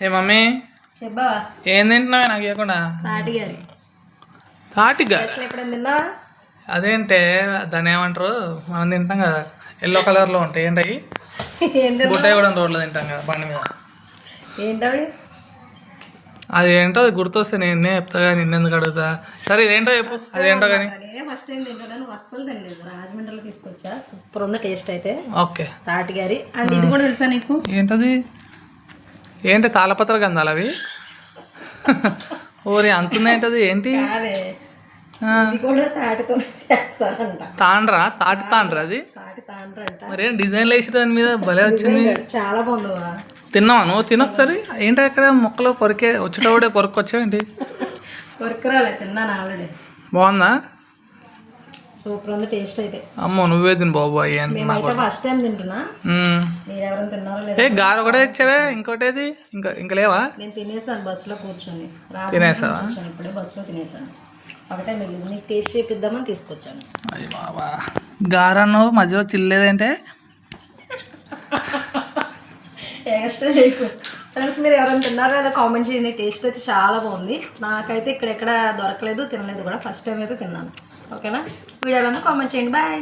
ఏ mummy? ఏం తింటున్నావే నాకు ఇవ్వకుండా తాటి గారి తాటిగా అదేంటే దాన్ని ఏమంటారు? మనం తింటాం కదా. ఎల్లో కలర్లో ఉంటాయి. ఏంటవి? కూడా రోడ్లో తింటాం కదా బండి మీద. ఏంటవి? అది ఏంటో అది గుర్తొస్తే నేనే చెప్తా కానీ నిన్నెందుకు అడుగుతా? సరే ఇదేంటో చెప్పు. అదేంటో కానీ? ఫస్ట్ టైం అస్సలు తినలేదు. రాజమండ్రిలో తీసుకొచ్చా. సూపర్ ఉంది టేస్ట్ అయితే. ఓకే. తాటి గారి అండ్ ఇది కూడా తెలుసా నీకు? ఏంటది? ఏంటి తాళపత్ర గంధాలు అవి? ఓరి అంతుందేంటది? ఏంటి? తాండ్రా? తాటి తాండ్రా అది? మరేం డిజైన్లు వేసి దాని మీద? భలే వచ్చింది. చాలా బాగుంది తిన్నావా నువ్వు? తినొకసారి ఏంటి అక్కడ మొక్కలు కొరికే వచ్చేటప్పుడే కొరకొచ్చావేంటి వర్కరాలే తిన్నాను ఆల్రెడీ. బాగుందా? సూపర్ ఉంది టేస్ట్ అయితే. అమ్మో నువ్వే తిను బాబు అయ్యి అంటే ఫస్ట్ టైం తింటున్నా. మీరు ఎవరైనా తిన్నారో ఏ లేదో గారు ఒకటే ఇచ్చావే ఇంకోటేది? ఇంకా ఇంకా లేవా? నేను తినేసాను బస్సులో కూర్చొని. తినేసావా? ఇప్పుడే బస్సులో తినేసాను. ఒకటే మిగిలింది నీకు టేస్ట్ చేపిద్దామని తీసుకొచ్చాను. అయ్య బాబా. గారను మధ్యలో చిల్లేదంటే ఎక్స్ట్రా చేయకు. ఫ్రెండ్స్ మీరు ఎవరైనా తిన్నారో లేదో కామెంట్ చేయండి. టేస్ట్ అయితే చాలా బాగుంది. నాకైతే ఇక్కడ ఎక్కడ దొరకలేదు తినలేదు కూడా. ఫస్ట్ టైం అయితే తిన్నాను. ఓకేనా? వీడియోలో కామెంట్ చేయండి. బాయ్